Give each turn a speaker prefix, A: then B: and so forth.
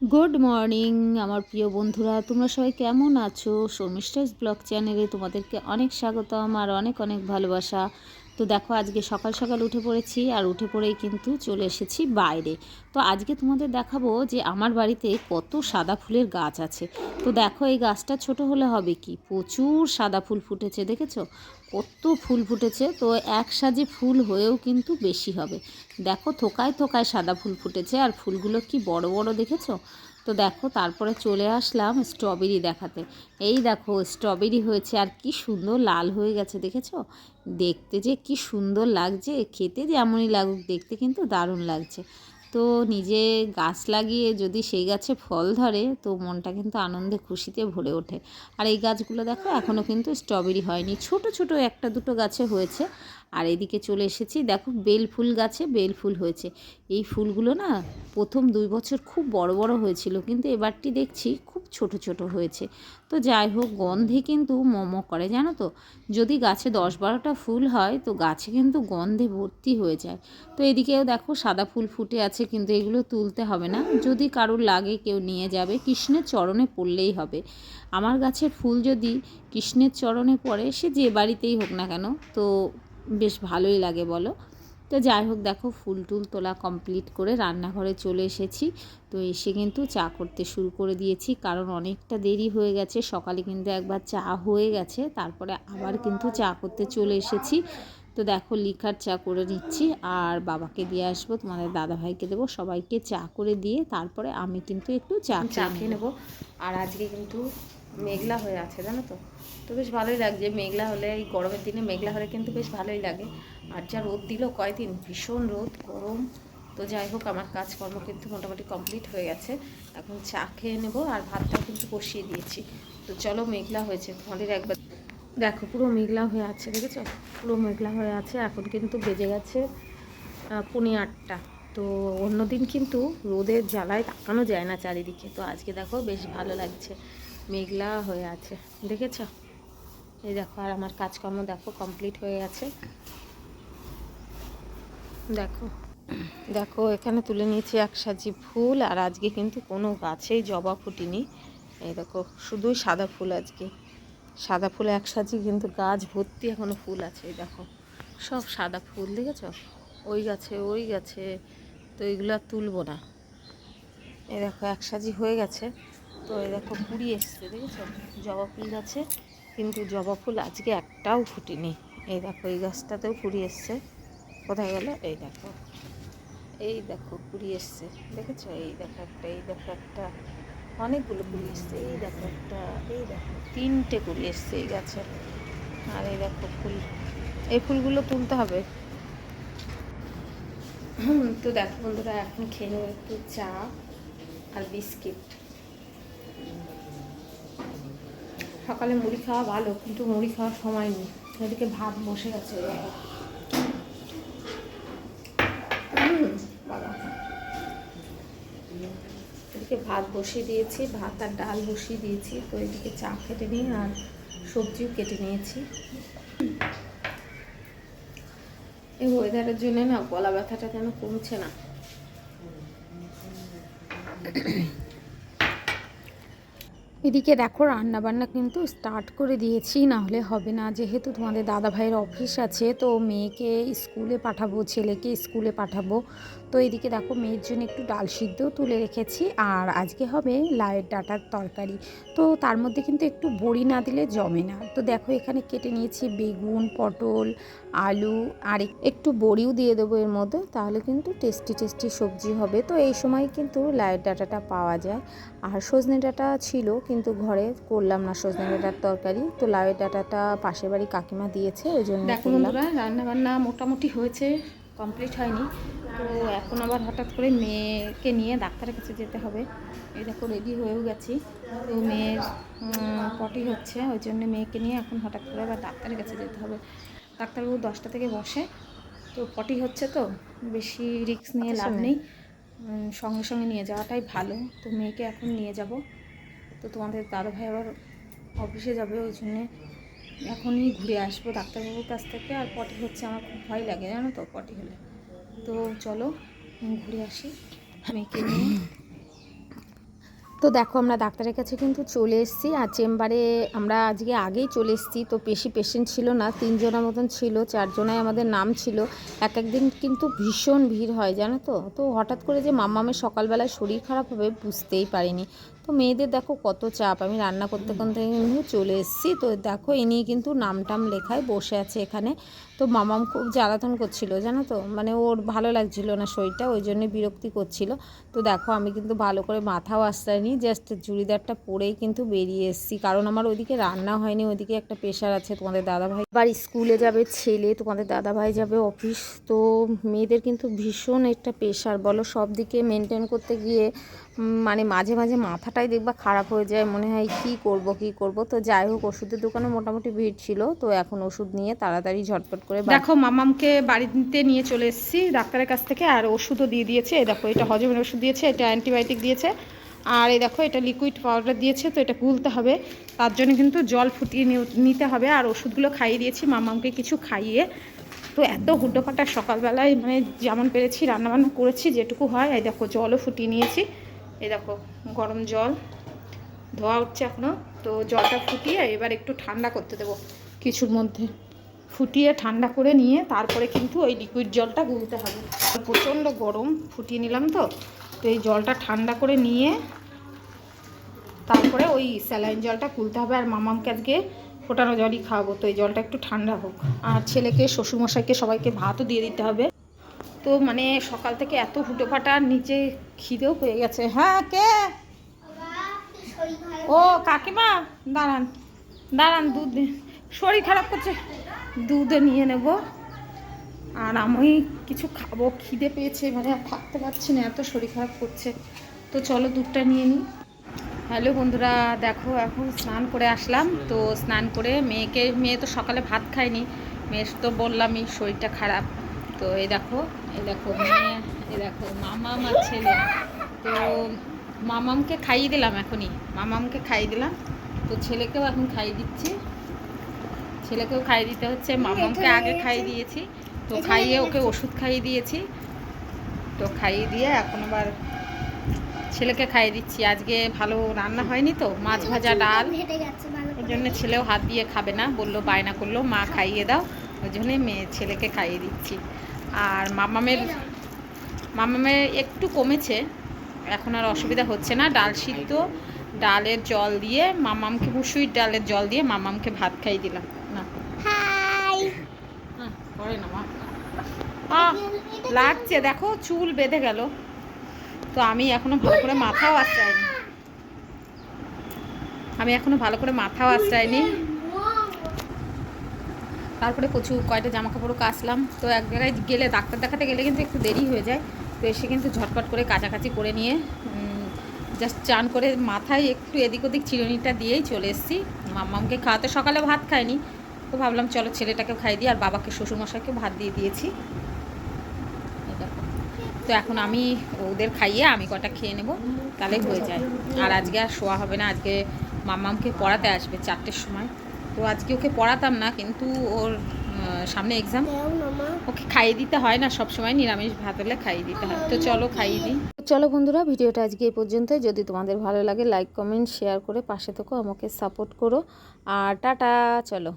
A: Good morning আমার প্রিয় বন্ধুরা। তোমরা সবাই কেমন আছো? শর্মিষ্ঠাস ব্লগ চ্যানেলে তোমাদেরকে অনেক স্বাগতম আর অনেক অনেক ভালোবাসা। তো দেখো, আজকে সকাল সকাল উঠে পড়েছি আর উঠে পড়েই কিন্তু চলে এসেছি বাইরে। তো আজকে তোমাদের দেখাবো যে আমার বাড়িতে কত সাদা ফুলের গাছ আছে। তো দেখো, এই গাছটা ছোট হলে হবে কি? প্রচুর সাদা ফুল ফুটেছে, দেখেছ? কত ফুল ফুটেছে, তো এক সাজে ফুল হয়েও কিন্তু বেশি হবে। দেখো, থোকায় থোকায় সাদা ফুল ফুটেছে, আর ফুলগুলো কি বড় বড়, দেখেছ? তো দেখো, তারপরে চলে আসলাম স্ট্রবেরি দেখাতে। এই দেখো স্ট্রবেরি হয়েছে আর কি সুন্দর লাল হয়ে গেছে, দেখেছ? দেখতে যে কি সুন্দর লাগছে, খেতে যেমনই লাগুক, দেখতে কিন্তু দারুণ লাগছে। তো নিজে গাছ লাগিয়ে যদি সেই গাছে ফল ধরে, তো মনটা কিন্তু আনন্দে খুশিতে ভরে ওঠে। আর এই গাছগুলো দেখো এখনও কিন্তু স্ট্রবেরি হয়নি। ছোট ছোট একটা, দুটো গাছে হয়েছে। আর এদিকে চলে এসেছি, দেখো বেল ফুল গাছে বেল ফুল হয়েছে। এই ফুলগুলো না প্রথম দুই বছর খুব বড় বড় হয়েছিল, কিন্তু এবারটি দেখছি খুব ছোট ছোট হয়েছে। তো যাই হোক, গন্ধে কিন্তু মোমো করে, জানো তো? যদি গাছে দশ বারোটা ফুল হয়, তো গাছে কিন্তু গন্ধে ভর্তি হয়ে যায়। তো এদিকেও দেখো সাদা ফুল ফুটে আছে, কিন্তু এগুলো তুলতে হবে না। যদি কারোর লাগে কেউ নিয়ে যাবে, কৃষ্ণের চরণে পড়লেই হবে। আমার গাছের ফুল যদি কৃষ্ণের চরণে পড়ে, সে যে বাড়িতেই হোক না কেন, তো বেশ ভালোই লাগে বলো। তো যাই হোক দেখো ফুল টুল তোলা কমপ্লিট করে রান্নাঘরে চলে এসেছি। তো এসে কিন্তু চা করতে শুরু করে দিয়েছি কারণ অনেকটা দেরি হয়ে গেছে। সকালে কিন্তু একবার চা হয়ে গেছে তারপরে আবার কিন্তু চা করতে চলে এসেছি। তো দেখো লিকার চা করে নিচ্ছি আর বাবাকে দিয়ে আসব তোমাদের দাদাভাইকে দেবো সবাইকে চা করে দিয়ে তারপরে আমি কিন্তু একটু চা
B: চা খেয়ে নেব। আর আজকে কিন্তু মেঘলা হয়ে আছে জানো তো? তো বেশ ভালোই লাগছে, মেঘলা হলে, এই গরমের দিনে মেঘলা হলে কিন্তু বেশ ভালোই লাগে। আর যা রোদ দিল কয়দিন? ভীষণ রোদ, গরম। তো যাই হোক, আমার কাজকর্ম কিন্তু মোটামুটি কমপ্লিট হয়ে গেছে। এখন চা খেয়ে নেব আর ভাতটাও কিন্তু বসিয়ে দিয়েছি। তো চলো, মেঘলা হয়েছে, তোমাদের একবার দেখো, পুরো মেঘলা হয়ে আছে, দেখেছ? পুরো মেঘলা হয়ে আছে, এখন কিন্তু বেজে গেছে পৌনে আটটা। তো অন্যদিন কিন্তু রোদের জ্বালায় তাকানো যায় না চারিদিকে। তো আজকে দেখো, বেশ ভালো লাগছে, মেঘলা হয়ে আছে, দেখেছ? এই দেখো, আর আমার কাজকর্ম দেখো কমপ্লিট হয়ে গেছে। দেখো দেখো, এখানে তুলে নিয়েছি এক সাজি ফুল, আর আজকে কিন্তু কোনো গাছেই জবা ফুটিনি। এই দেখো, শুধুই সাদা ফুল আজকে। সাদা ফুল এক সাজি কিন্তু গাছ ভর্তি এখনও ফুল আছে, এই দেখো। সব সাদা ফুল, দেখেছ? ওই গাছে ওই গাছে, তো এগুলো আর তুলবো না। এই দেখো, এক সাজি হয়ে গেছে। তো এই দেখো কুড়ি এসছে, দেখেছ? জবা ফুল গাছে। কিন্তু জবা ফুল আজকে একটাও ফুটেনি। এই দেখো, এই গাছটাতেও কুড়ি এসছে। কোথায় গেল? এই দেখো। এই দেখো কুড়ি এসছে। দেখেছ? এই দেখো একটা, এই দেখো একটা। অনেকগুলো কুড়ি এসছে। এই দেখো একটা, এই দেখো তিনটে কুড়ি এসছে এই গাছে। আর এই দেখো ফুল। এই ফুলগুলো তুলতে হবে। তো দেখো বন্ধুরা, এখন খেয়ে নেব একটু চা আর বিস্কিট। সকালে মুড়ি খাওয়া ভালো, কিন্তু মুড়ি খাওয়ার সময় নেই। এদিকে ভাত বসে গেছে। এদিকে ভাত বসিয়ে দিয়েছি, ভাত আর ডাল বসিয়ে দিয়েছি, তো এদিকে চা কেটে নিই আর সবজিও কেটে নিয়েছি। এই ওয়েদারের জন্য না গলা ব্যথাটা কেন কমছে না।
A: এদিকে দেখো রান্না বান্না কিন্তু স্টার্ট করে দিয়েছি না হলে হবে না। যেহেতু তোমাদের দাদা ভাইয়ের অফিস আছে, তো মেয়েকে স্কুলে পাঠাবো, ছেলেকে স্কুলে পাঠাবো তো এদিকে দেখো মেয়ের জন্য একটু ডাল সিদ্ধও তুলে রেখেছি আর আজকে হবে লায়ের ডাটার তরকারি। তো তার মধ্যে কিন্তু একটু বড়ি না দিলে জমে না। তো দেখো এখানে কেটে নিয়েছি বেগুন পটল আলু আর একটু বড়িও দিয়ে দেবো এর মধ্যে তাহলে কিন্তু টেস্টি টেস্টি সবজি হবে। তো এই সময় কিন্তু লায়ের ডাটাটা পাওয়া যায়। আর সজনে ডাটা ছিল কিন্তু ঘরে করলাম না সজনে ডাটার তরকারি। তো লাউয়ের ডাটাটা পাশের বাড়ি কাকিমা দিয়েছে ওই জন্য
B: দেখো বন্ধুরা রান্না বান্না মোটামুটি হয়েছে। কমপ্লিট হয়নি। তো এখন আবার হঠাৎ করে মেয়েকে নিয়ে ডাক্তারের কাছে যেতে হবে। এই দেখো রেডি হয়েও গেছি। তো মেয়ের পটি হচ্ছে ওই জন্য মেয়েকে নিয়ে এখন হঠাৎ করে আবার ডাক্তারের কাছে যেতে হবে। ডাক্তারবাবু দশটা থেকে বসে। তো পটি হচ্ছে তো বেশি রিস্ক নিয়ে লাভ নেই। সঙ্গে সঙ্গে নিয়ে যাওয়াটাই ভালো। তো মেয়েকে এখন নিয়ে যাব। তো তোমাদের দাদা ভাই আবার অফিসে যাবে ওই জন্যে এখনই ঘুরে আসব ডাক্তারবাবুর কাছ থেকে। আর পটি হচ্ছে আমার খুব ভয় লাগে, জানো তো পটি হলে। তো চলো ঘুরে আসি মেয়েকে নিয়ে।
A: তো দেখো, আমরা ডাক্তারের কাছে কিন্তু চলে এসেছি। আর চেম্বারে আমরা আজকে আগেই চলে এসেছি। তো বেশি পেশেন্ট ছিল না, তিনজনের মতন ছিল চারজনায় আমাদের নাম ছিল। এক একদিন কিন্তু ভীষণ ভিড় হয়, জানো তো। তো হঠাৎ করে যে মামামের সকালবেলায় শরীর খারাপ হবে, বুঝতেই পারিনি। তো মেয়েদের দেখো কত চাপ। আমি রান্না করতে করতে চলে এসেছি। তো দেখো এ নিয়ে কিন্তু নাম টাম লেখায় বসে আছে এখানে। তো মামাম খুব জ্বালাতন করছিল, জানো তো? মানে ওর ভালো লাগছিল না শরীরটা, ওই জন্য বিরক্তি করছিল। তো দেখো আমি কিন্তু ভালো করে মাথাও আশ্রয়নি জাস্ট চুড়িদারটা পরেই কিন্তু বেরিয়ে এসেছি। কারণ আমার ওইদিকে রান্না হয়নি ওইদিকে একটা প্রেশার আছে তোমাদের দাদাভাই। আবার স্কুলে যাবে ছেলে, তোমাদের দাদাভাই যাবে অফিস তো মেয়েদের কিন্তু ভীষণ একটা প্রেশার বলো সব দিকে মেনটেন করতে গিয়ে মানে মাঝে মাঝে মাথাটাই দেখবা খারাপ হয়ে যায়, মনে হয় কি করব কি করব। তো যাই হোক, ওষুধের দোকানে মোটামুটি ভিড় ছিল, তো এখন ওষুধ নিয়ে তাড়াতাড়ি ঝটপট করে
B: দেখো, মামামকে বাড়িতে নিয়ে চলে এসেছি, ডাক্তারের কাছ থেকে, আর ওষুধও দিয়ে দিয়েছে। দেখো, এটা হজমের ওষুধ দিয়েছে, এটা অ্যান্টিবায়োটিক দিয়েছে। আর এই দেখো, এটা লিকুইড পাউডার দিয়েছে, তো এটা গুলতে হবে। তার জন্য কিন্তু জল ফুটিয়ে নিতে হবে, আর ওষুধগুলো খাইয়ে দিয়েছি, মামামকে কিছু খাইয়ে। তো এত হুডোপাটা সকালবেলায় মানে যেমন পেরেছি, রান্নাবান্না করেছি, যেটুকু হয়, এই দেখো, জলও ফুটিয়ে নিয়েছি। এই দেখো, গরম জল। ধোয়া উঠছে এখনও তো জলটা ফুটিয়ে এবার একটু ঠান্ডা করতে দেবো কিছুর মধ্যে। ফুটিয়ে ঠান্ডা করে নিয়ে তারপরে কিন্তু ওই লিকুইড জলটা গুলতে হবে। প্রচণ্ড গরম, ফুটিয়ে নিলাম তো। তো এই জলটা ঠান্ডা করে নিয়ে তারপরে ওই স্যালাইন জলটা গুলতে হবে আর মামামকে আজকে ফোটানো জলই খাওয়াবো। তো এই জলটা একটু ঠান্ডা হোক। আর ছেলেকে, শ্বশুরমশাইকে সবাইকে ভাতও দিয়ে দিতে হবে। তো মানে সকাল থেকে এত হুটো ফাটা নিচে খিদেও পেয়ে গেছে। হ্যাঁ কে? ও, কাকিমা? দাঁড়ান দাঁড়ান, দুধ শরীর খারাপ করছে। দুধ নিয়ে নেব। আর আমি কিছু খাব। খিদে পেয়েছে মানে আর থাকতে পারছি না, এত শরীর খারাপ করছে। তো চলো দুধটা নিয়ে নিই হ্যালো বন্ধুরা, দেখো, এখন স্নান করে আসলাম। তো স্নান করে মেয়েকে মেয়ে তো সকালে ভাত খায়নি। মেয়ের তো বললামই শরীরটা খারাপ। তো এই দেখো এই দেখো মেয়ে এই দেখো মামা আমার ছেলে। তো মামামকে খাইয়ে দিলাম এখনই মামামকে খাইয়ে দিলাম। তো ছেলেকেও এখন খাইয়ে দিচ্ছি। ছেলেকেও খাইয়ে দিতে হচ্ছে মামামকে আগে খাইয়ে দিয়েছি। তো খাইয়ে ওকে ওষুধ খাইয়ে দিয়েছি। তো খাইয়ে দিয়ে এখন আবার ছেলেকে খাইয়ে দিচ্ছি। আজকে ভালো রান্না হয়নি তো মাছ ভাজা ডাল। ওই জন্য ছেলেও হাত দিয়ে খাবে না বলল বায়না করল মা খাইয়ে দাও। ওই জন্যে মেয়ে ছেলেকে খাইয়ে দিচ্ছি। আর মামামের মামামের একটু কমেছে এখন আর অসুবিধা হচ্ছে না। ডাল সিদ্ধ ডালের জল দিয়ে মামামকে মুসুরির ডালের জল দিয়ে মামামকে ভাত খাইয়ে দিলাম। না। করে না মা। লাগছে। দেখো চুল বেঁধে গেল। তো আমি এখনও ভালো করে মাথাও আশ্রাইনি আমি এখনও ভালো করে মাথাও আশ্রাইনি তারপরে কচু কয়টা জামা কাপড়ও কাচলাম। তো এক জায়গায় গেলে, ডাক্তার দেখাতে গেলে কিন্তু একটু দেরি হয়ে যায়। তো এসে কিন্তু ঝটপট করে কাচাকাচি করে নিয়ে জাস্ট চান করে মাথায় একটু এদিক ওদিক চিরুনিটা দিয়েই চলে এসেছি। মাম্মামকে খাওয়াতে সকালে ভাত খায়নি তো ভাবলাম, চলো ছেলেটাকে খাই দিই, আর বাবাকে শ্বশুরমশাইকে ভাত দিয়ে দিয়েছি। তো এখন আমি ওদের খাইয়ে আমি কটা খেয়ে নেব, তাহলে হয়ে যায়। আর আজকে আর শোয়া হবে না, আজকে মাম্মামকে পড়াতে আসবে চারটের সময়। তো আজকে ওকে পড়াতাম না কিন্তু ওর সামনে এক্সাম ওকে খাইয়ে দিতে হয় না সব সময় নিরামিষ ভাত হলে খাইয়ে দিতে হয়। তো চলো খাইয়ে দিই।
A: চলো বন্ধুরা ভিডিওটা আজকে এই পর্যন্ত যদি তোমাদের ভালো লাগে লাইক কমেন্ট শেয়ার করে পাশে থেকো আমাকে সাপোর্ট করো। আর টাটা চলো।